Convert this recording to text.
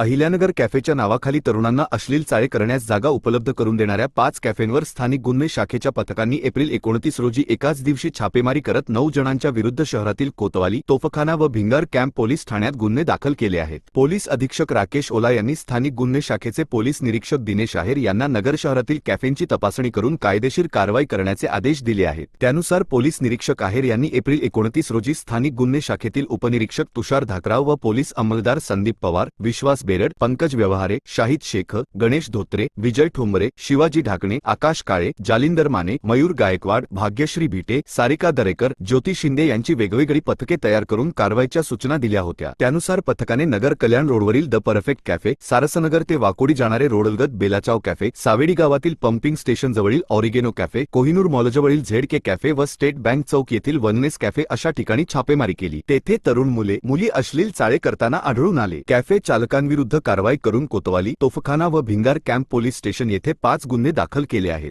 अहिल्यानगर कॅफेच्या नावाखाली तरुणांना अश्लील चाळे करण्यास जागा उपलब्ध करून देणाऱ्या पाच कॅफेंवर स्थानिक गुन्हे शाखेच्या पथकांनी एप्रिल एकोणतीस रोजी एकाच दिवशी छापेमारी करत नऊ जणांच्या विरुद्ध शहरातील कोतवाली तोफखाना व भिंगार कॅम्प पोलीस ठाण्यात गुन्हे दाखल केले आहेत. पोलीस अधीक्षक राकेश ओला यांनी स्थानिक गुन्हे शाखेचे पोलीस निरीक्षक दिनेश आहेर यांना नगर शहरातील कॅफेंची तपासणी करून कायदेशीर कारवाई करण्याचे आदेश दिले आहेत. त्यानुसार पोलीस निरीक्षक आहेर यांनी एप्रिल एकोणतीस रोजी स्थानिक गुन्हे शाखेतील उपनिरीक्षक तुषार धाकराव व पोलीस अंमलदार संदीप पवार विश्वास बेरड पंकज व्यवहारे शाहिद शेख गणेश धोत्रे विजय ठोंबरे शिवाजी ढाकणे आकाश काळे जालिंदर माने मयूर गायकवाड भाग्यश्री भिटे सारिका दरेकर ज्योती शिंदे यांची वेगवेगळी पथके तयार करून कारवाईच्या सूचना दिल्या होत्या. त्यानुसार पथकाने नगर कल्याण रोडवरील द परफेक्ट कॅफे सारसनगर ते वाकोडी जाणारे रोडलगत बेलाचाव कॅफे सावेडी गावातील पंपिंग स्टेशन जवळील ऑरिगेनो कॅफे कोहिनूर मॉलजवळील झेड के कॅफे व स्टेट बँक चौक येथील वननेस कॅफे अशा ठिकाणी छापेमारी केली. तेथे तरुण मुले मुली अश्लील चाळे करताना आढळून आले. कॅफे चालकांविरुद्ध कारवाई करून कोतवाली तोफखाना व भिंगार कॅम्प पोलीस स्टेशन येथे पाच गुन्हे दाखल केले आहेत.